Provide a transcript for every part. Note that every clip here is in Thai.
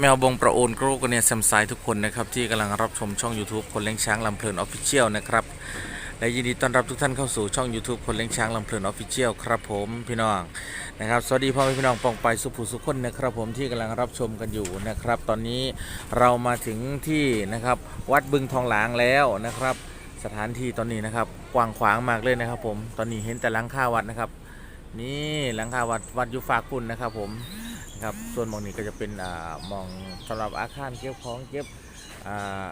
แมวบงประโอนกรกเนี่ยแซมไซทุกคนนะครับที่กำลังรับชมช่อง YouTube คนเลี้ยงช้างลำเพลินออฟฟิเชียลนะครับและยินดีต้อนรับทุกท่านเข้าสู่ช่อง YouTube คนเลี้ยงช้างลำเพลินออฟฟิเชียลครับผมพี่น้องนะครับสวัสดีพ่อแม่พี่น้องปองไปสุภูสุขคนนะครับผมที่กำลังรับชมกันอยู่นะครับ ตอนนี้เรามาถึงที่นะครับวัดบึงทองหลางแล้วนะครับ สถานที่ตอนนี้นะครับกว้างขวางมากเลยนะครับผมตอนนี้เห็นแต่หลังคาวัดนะครับ นี่หลังคาวัดวัดอยูฟากุลนะครับผม ครับส่วนมองนี้ก็จะเป็นอ่ามองสำหรับอาคารเก็บของเก็บอ่า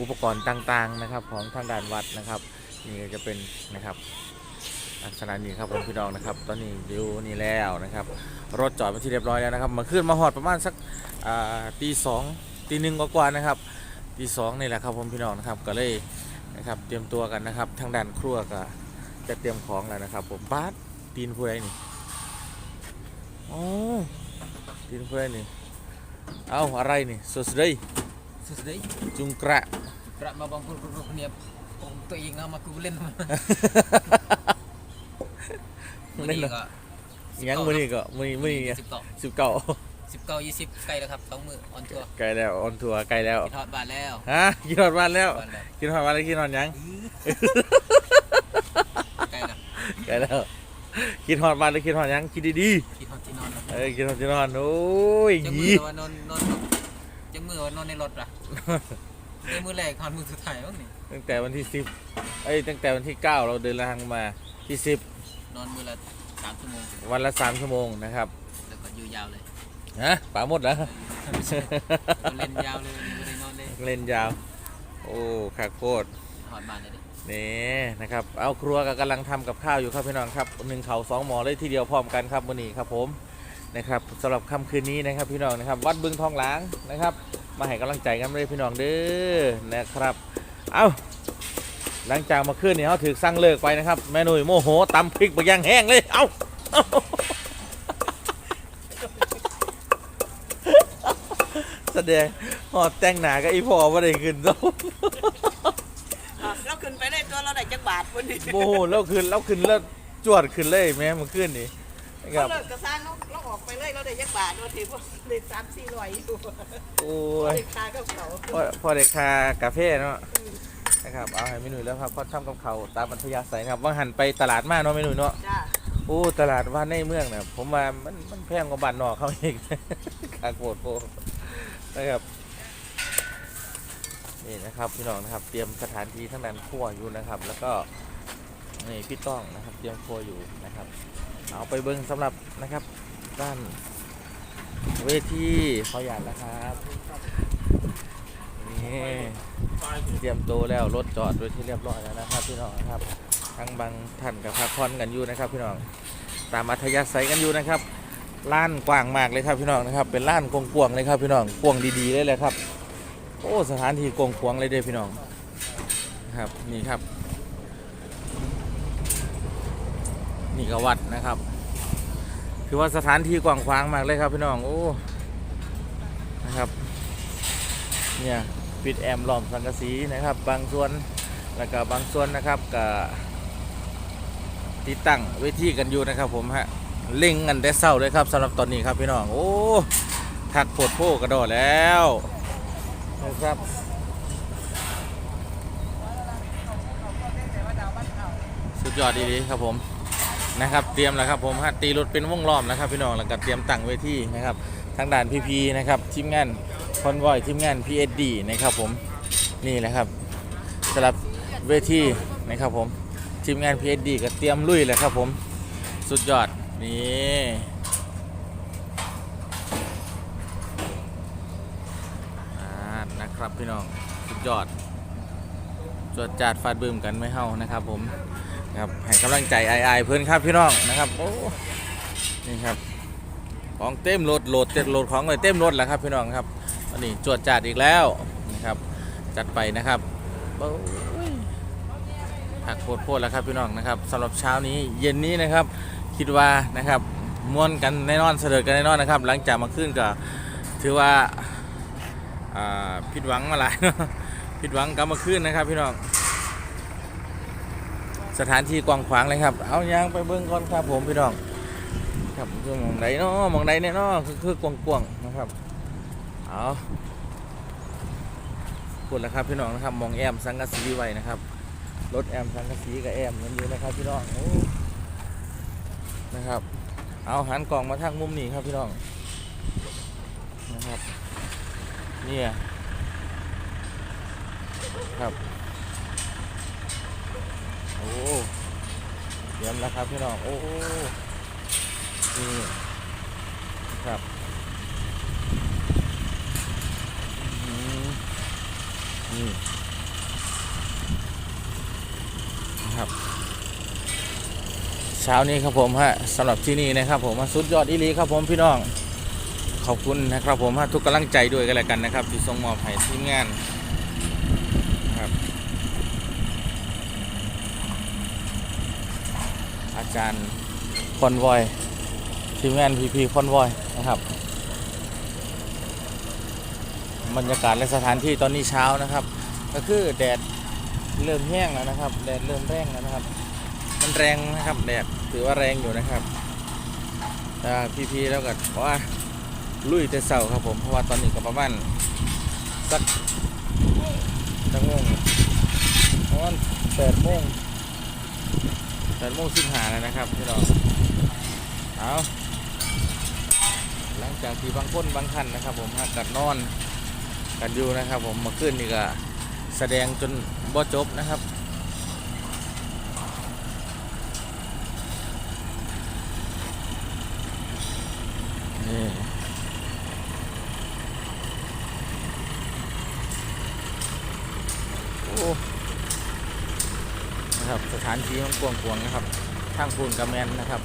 อุปกรณ์ต่างๆนะครับของทางด้านวัดนะครับ นี่ก็จะเป็นนะครับลักษณะนี้ครับผมพี่น้องนะครับ ตอนนี้อยู่นี่แล้วนะครับ รถจอดเป็นที่เรียบร้อยแล้วนะครับมาขึ้นมาหอดประมาณสักตีสองตีหนึ่งกว่าๆนะครับตีสองนี่แหละครับผมพี่น้องนะครับก็เลยนะครับเตรียมตัวกันนะครับ ทางด้านครัวก็จะเตรียมของแล้วนะครับ ผมบาสตีนผู้ใดนี่ อ๋อกินเพื่อนี่เอาอะไรนี่สุดเลสุดจุงกระกระมาบังคุรุกเนี่ยผมตัวเองเอามากูเล่นมันนี่ก็ยังมือนี่ก็มือมือนี่สิบเก้าสิบเก้าสิบเก้ายี่สิบไกลแล้วครับสองมือออนทัวร์ไกลแล้วออนทัวร์ไกลแล้วกินทอดบ้านแล้วฮะกินทอดบ้านแล้วกินทอดบ้านแล้วกินทอดยังไกลแล้วไกลแล้วกินทอดบ้านแล้วกินทอดยังคิดดีๆ ทอดที่นอนแล้วๆเออกินหอดที่นอนโอ้ยจังมืยีอว่านอนนอนจังมือว่านอนในรถล่ะในมือแรกนอนมือสุดท้ายบ้างนี่ตั้งแต่วันที่สิบเอ้ยตั้งแต่วันที่เก้าเราเดินทางมาที่สิบนอนมือละสามชั่วโมงวันละสามชั่วโมงนะครับแล้วก็อยู่ยาวเลยฮะป๋าหมดแล้วเล่นยาวเลยไม่ได้นอนเลยเล่นยาว โอ้ขาโคตรทอดบาทเลยดิ นี่นะครับ เอาครัวก็กำลังทำกับข้าวอยู่ครับพี่น้องครับหนึ่งเขาสองหมอเลยทีเดียวพร้อมกันครับวันนี้ครับผมนะครับสำหรับค่ำคืนนี้นะครับพี่น้องนะครับ วัดบึงทองหลางนะครับ มาให้กำลังใจกันเลยพี่น้องเด้อนะครับ เอาหลังจากมาขึ้นเนี่ยเขาถือสั่งเลิกไปนะครับแม่หนุ่ยโมโหตำพริกไปย่างแห้งเลยเอาแสดงหอดแต่งหนากับอีพอว่าได้ขึ้นแล้ว วันนี้โมโหแล้วขึ้นแล้วขึ้นแล้วจวดขึ้นเลยแม่มันขึ้นนี่นะคเรารับเลิกกระซ่างเราเราออกไปเลยเราได้จักบาทวันที่พวกได้สามสี่ร้อยอยู่โอ้ย ได้ค่ากับเขาพอพอได้คากาแฟเนาะนะครับเอาให้เมนูแล้วครับพอทำกับเขาวตามอัธยาศัยนะครับว่างหันไปตลาดมากเนาะเมนูเนาะจ้าโอ้ตลาดว่าในเมืองเนี่ยผมว่ามันมันแพงกว่าบ้านนอกเขาอีกคาโกดโปนะครับ นี่นะครับพี่น้องนะครับ เตรียมสถานที่ทั้งนั้นครัวอยู่นะครับ แล้วก็นี่พี่ต้องนะครับ เตรียมครัวอยู่นะครับ เอาไปเบิ้งสำหรับนะครับ ด้านเวทีขอหยาดนะครับนี่เตรียมตัวแล้วรถจอดโดยที่เรียบร้อยแล้วนะครับ พี่น้องนะครับทั้งบางท่านกับพักผ่อนกันอยู่นะครับ พี่น้องตามอัธยาศัยกันอยู่นะครับล้านกว้างมากเลยครับพี่น้องนะครับ เป็นล้านกว้างๆเลยครับพี่น้องกว้างดีๆเลยเลยครับ โอ้สถานที่กว้างเลยเด้พี่น้องครับนี่ครับ นี่ก็วัดนะครับคือว่าสถานที่กว้างขวางมากเลยครับพี่น้องโอ้นะครับเนี่ยปิดแอมล้อมสังกะสีนะครับ บางส่วนแล้วก็บางส่วนนะครับก็ติดตั้งเวทีกันอยู่นะครับ ผมฮะเล่งกันแต่เศร้าเลยครับสำหรับตอนนี้ครับพี่น้องโอ้ถักโผดโพกระโดดแล้ว นะครับสุดยอดดีๆครับผมนะครับ เตรียมแล้วครับผมฮะตีรถเป็นวงล้อมแล้วครับพี่น้องแล้วก็เตรียมตั้งเวทีนะครับทางด่านพีพีนะครับทีมงานคอนวอยทีมงาน PSD นะครับผมนี่แหละครับสำหรับเวทีนะครับผมทีมงาน PSD ก็เตรียมลุยแล้วครับผมสุดยอดนี่อ่านะ ครับพี่น้องสุดยอดจวดจาดฟาดบึมกันไม่เฮานะครับ ผมครับให้กำลังใจไอ้เพื่อนครับพี่น้องนะครับโอ้นี่ครับของเต็มรถโหลดเต็มโหลดของเลยเต็มรถแล้วครับพี่น้องครับวันนี้จวดจัดอีกแล้วนะครับจัดไปนะครับโอ้ยหักโคตรโคตรแล้วครับพี่น้องนะครับสำหรับเช้านี้เย็นนี้นะครับ คิดว่านะครับม่วนกันแน่นอนเสด็จกันแน่นอนนะครับ หลังจากมาขึ้นก็ถือว่า ผิดหวังมาหลายเนาะผิดหวังกลับมาขึ้นนะครับ พี่น้องสถานที่กว้างขวางเลยครับ เอายางไปเบิ้งก่อนครับผมพี่น้องครับคือมองใดเนาะมองใดเนี่ยเนาะคือคือกวางๆนะครับเอาพูดแล้วครับพี่น้องนะครับมองแอมสังกะสีไว้นะครับรถแอมสังกะสีกับแอมมันอยู่นะครับพี่น้องนะครับ เอาหันกล่องมาทางมุมนี้ครับพี่น้องนะครับ เนี่ยครับ โอ้เยี่ยมแล้วครับพี่น้อง โอ้นี่ครับอืมนี่ครับเช้านี้ครับผมฮะสำหรับที่นี่นะครับผมสุดยอดอีลีครับผมพี่น้อง ขอบคุณนะครับผมทุกกำลังใจด้วยกันแล้วกันนะครับ ที่ส่งมอบให้ทีมงานนะครับ อาจารย์คอนวอยทีมงานพีพีคอนวอยนะครับ บรรยากาศและสถานที่ตอนนี้เช้านะครับ ก็คือแดดเริ่มแห้งแล้วนะครับ แดดเริ่มแรงแล้วนะครับ มันแรงนะครับ แดดถือว่าแรงอยู่นะครับแต่พีพีแล้วก็ว่า ลุยแต่เสาครับผม เพราะว่าตอนนี้ก็ประมาณสักสักโมงประมาณแปดโมงแปดโมงสิบห้าแล้วนะครับพี่น้องเอาหลังจากที่บางคนบางท่านนะครับ ผมหากกัดนอนกันอยู่นะครับ ผมมาขึ้นนี่ก็แสดงจนบ่จบนะครับ นี่โอ้ นะครับ สีมันกวงกวงๆนะครับทางพูนกับแมนนะครับ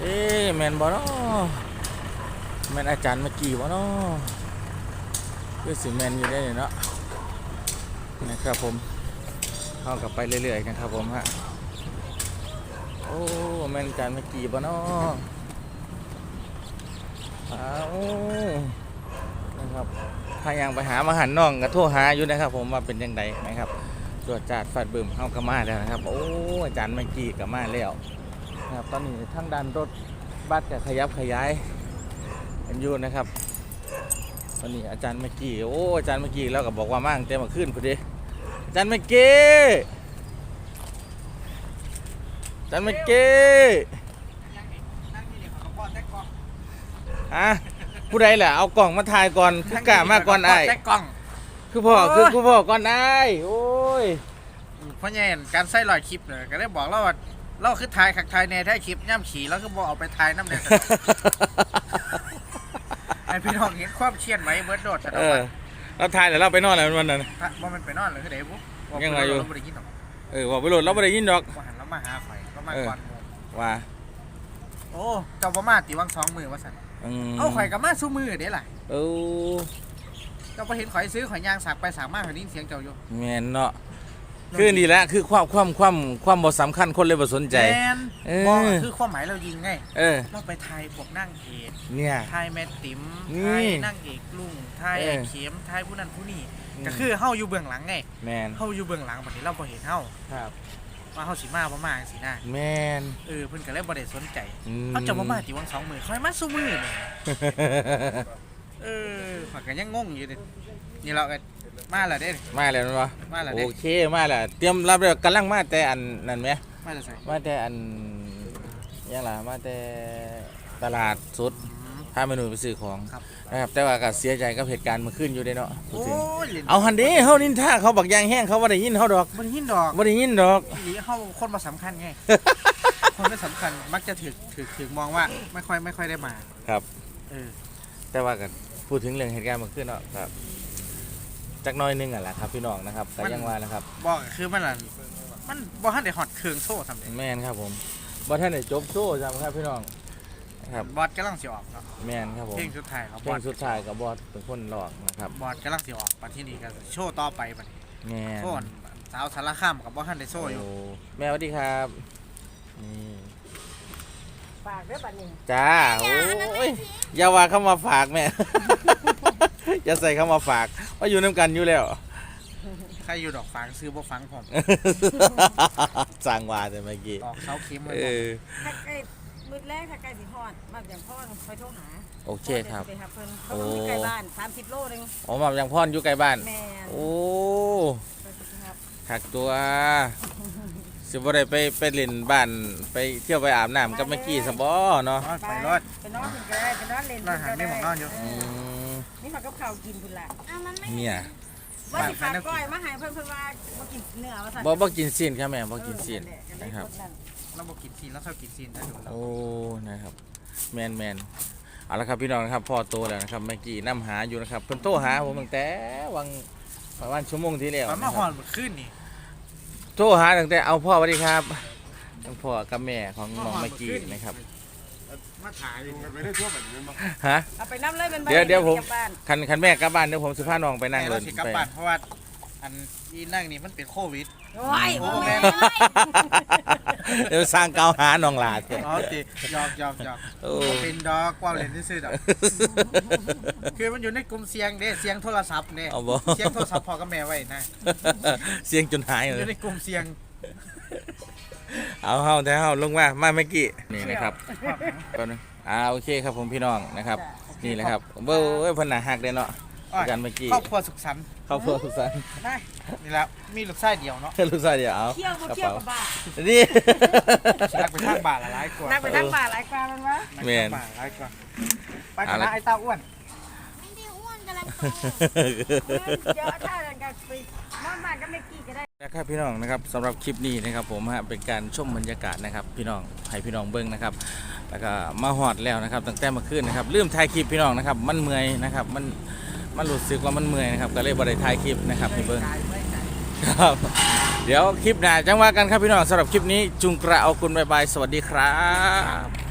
เอ๊แมนบอเนาะแมนอาจารย์เมื่อกี้บอเนาะคือสิแมนอยู่ได้เนาะนะครับผมเข้ากับไปเรื่อยๆนะครับผมฮะโอ้แมนอาจารย์เมื่อกี้บอเนาะเอานะครับพายังไปหามาหันน้องก็โทรหาอยู่นะครับ ผมว่าเป็นยังไงนะครับ ตรวจจัดฟัดบึมเข้าก็มาแล้วนะครับ โอ้อาจารย์เมื่อกี้ก็มาแล้วนะครับตอนนี้ทางด้านรถบัสก็ขยับขยายกันอยู่นะครับตอนนี้อาจารย์เมื่อกี้โอ้อาจารย์เมื่อกี้แล้วก็บอกว่ามาตั้งแต่เมาขึ้นพอดีอาจารย์เมื่อกี้อาจารย์เมื่อกี้นั่งนี่เนี่ยเขาก็ป้อนแท็กกล้องอะผู้ใดแหละเอากล่องมาถ่ายก่อนคือกล้ามาก่อนไอ้กกล้อง คือพ่อคือคือพ่อก่อนไอ้ายโอ้ยเพราะแง่นการใส่รอยคลิปเลยก็ได้บอกเราว่าเราคือถ่ายขักถ่ายในถ่ายคลิปย่ำขี่แล้วคือบอกเอาไปถ่ายน้ำในสนามไอพี่น้องเห็นความเชียนไหมเบิร์ดโดดแต่เออเราถ่ายแล้วเราไปนอนแล้ววันนั้นว่ามันไปนอนเลยคือเดี๋ยวปุ๊บบอกยังไงอยู่เราไม่ได้ยินหรอกเออว่าไปโหลดเราไม่ได้ยินดอกว่าหันแล้วมาหาไฟก็มาเออก่อนหมู่ว่าโอ้เจ้าบ่มาตีวังสองมือว่าสันอืมเอาข่อยกับมาสู้มือเด้ล่ะเออ เจ้าไปเห็นข่อยซื้อข่อยย่างสากไปสากมาข่อยได้ยินเสียงเจ้าอยู่ แมนเนาะคือนี่แหละคือความความความความบ่สำคัญคนเลยบ่สนใจ แมนเออ บอกคือความหมายเรายิงไง เออ เราไปไทยพวกนั่งเอกเนี่ย ไทยแม่ติ๋มนี่ไทยนั่งเอกลุงไทยเออไอ้เข็มไทยผู้นั้นผู้นี้ก็คือเฮาอยู่เบื้องหลังไงแมนเฮาอยู่เบื้องหลังบัดนี้เราบ่เห็นเฮาครับว่าเฮาสิมาบ่มาจังซี่นะแมนเออเพิ่นก็เลยบ่ได้สนใจอืม เขาจะบ่มาติวังสองมือข่อยมาสู้มือนี่ เออข่อยก็ยังงงอยู่เด้นี่เราก็มาแล้วเด้มาแล้วเนาะมาแล้วโอเด้เคมาแล้วเตรียมรับแล้วกำลังมาแต่อันนั่นไหมมาแล้วใส่มาแต่อันยังล่ะมาแต่ตลาดสดพาเมนูไปซื้อของครับ นะครับแต่ว่าก็เสียใจกับเหตุการณ์เมื่อคืนอยู่เด้เนาะพูดโอ้ถึงยล่นเอาหันเด้เฮานินท่าเขาบักยางแห้งเขาบ่ได้ยินเฮาดอกบ่ได้ยินดอกบ่ได้ยินดอก อีหลีเฮาคนบ่สำคัญไง คนไม่สำคัญมักจะถึกถึกถึกมองว่าไม่ค่อยไม่ค่อยได้มา ครับ เออ แต่ว่าก็ พูดถึงเรื่องเหตุการณ์เมื่อคืนเนาะครับจักหน้อยหนึงอะแหละครับพี่น้องนะครับแต่ยังว่านะครับ บอกคือมันล่ะมันบ่ทันได้ฮอดเครื่องโซ่ทำได้แม่นครับผมบ่ท่านได้จบโซ่จำครับพี่น้องนะครับ บอสกำลังสิออกเนาะแม่นครับผมเพลงสุดท้ายของเพบลองสสุดท้ายกับบอสเป็นคนหลอกนะครับบอสกำลังสิออกปันที่นี่ก็โชว์ต่อไปบัดนี้แม่นโซ่อันสาวสารคามกับบ่ทันได้โซ่อยู่โแม่สวัสดีครับนี่ฝากด้วยบัดนี้จ้าโอ้ย อย่าว่าเข้ามาฝากแม่ อย่าใส่เข้ามาฝากว่าอยู่น้ำกันอยู่แล้ว ใครอยู่ดอกฟางซื้อบ่ฟังผมสั่งว่าแต่เมื่อกี้ออกเสาเข็มไว้เอบ่อถ้าใกล้มืดแรกถ้าใกล้สิฮอดมาอย่างพ่อคอยโทรหาโอเคครับไปหาเพิ่นเพราะว่ามีไกลบ้าน30 โลนึงอ๋อมาอย่างพ่อนอยู่ใกล้บ้าน แม่นโอ้ ไปสิครับหักตัว สิบ่ได้ไปไปเล่นบ้านไปเที่ยวไปอาบน้ำกับเมื่อกี้สบอเนาะนอนไปรถไปนอนกินก็ได้ไปนอนเล่นนอนหาไม่หมองนอนอยู่อืมนี่มันกับข้าวกินพุ่นล่ะเนี่ยว่าสิฝากก้อยมาให้เพิ่นเพิ่นว่าบ่กินเนื้อว่าซั่นบ่บ่กินซีนครับแม่บ่กินซีนนะครับ เราบอกกินซีนแล้วชอบกินซีนได้ดูเราโอ้ นะครับ แมนแมนเอาละครับพี่น้องนะครับพ่อโตแล้วนะครับเมื่อกี้น้ำหาอยู่นะครับเพิ่นโทรหาผมตั้งแต่วังประมาณชั่วโมงที่แล้วตอนนะมาคหอรับนมันขึ้นนี่ โทรหาตั้งแต่เอาพ่อสวัสดีครับทั้งพ่อกับแม่ของน้องเมื่อกี้นะครับ มาถ่ายไปได้ทั่วแบบนี้มั้งฮะ เอาไปน้ำเลยเป็นใบเดี๋ยวเดี๋ยวผม กลับบ้านคันคันแม่กลับบ้านเดี๋ยวผมสิพาน้องไปนั่งแต่เลเรายสิกลับไปบ้านเพราะว่าอันที่นั่งนี่มันเป็นโควิด โอ้ยโอ้โอ้แม่ย เดี๋ยวสร้างเกาวหาน้องหลาด อ๋อติหยอกหยอกหยอกโอ้ เป็นดอกกว้างเล่นซื่อๆดอก คือมันอยู่ในกลุ่มเสียงเด้เสียงโทรศัพท์เนี่ยเอาบ่ เสียงโทรศัพท์พ่อกับแม่ไว้นะเสียงจนหายอเลยู่ยในกลุ่มเสียงเอาเฮาแต่เฮาลงมามาเมื่อกี้นี่นะครับก่อนนะอ่าโอเคครับผมพี่น้องนะครับ นี่แหละครับเบ้อเอ้ยเพิ่นน่าฮักเด้เนาะ อ้อยกันเมื่อกี้ครอบครัวสุขสันต์ครอบครัวสุขสันต์ได้นี่แหละมีลูกชายเดียวเนาะลูกชายเดียวเอาเที่ยวบ่กระเที่ยวเป๋ากับบ้านนี่สิรักไปทางบ้านละหลายกว่านักไปทั้งบ้านหลายกว่ามันวะนักแม่น ทางบ้านหลายกว่าไปเอากันละนะไอ้เต้าอ้วนเดี๋ยวถ้าอย่างกันไปนอนบ้านก็ไม่กี่ก็ได้ นะครับพี่น้องนะครับสำหรับคลิปนี้นะครับผมฮะเป็นการชมบรรยากาศนะครับ พี่น้องให้พี่น้องเบิ้งนะครับแล้วก็มาฮอดแล้วนะครับตั้งแต่เมื่อคืนนะครับลืมถ่ายคลิปพี่น้องนะครับ มันเมื่อยนะครับมัน มันรู้สึกว่ามันเมื่อยนะครับก็เลยบ่ได้ถ่ายคลิปนะครับพี่เบิ้งครับ เดี๋ยวคลิปหน้าจังว่ากันครับพี่น้องสำหรับคลิปนี้จุงกระเอาคุณบายบายสวัสดีครับ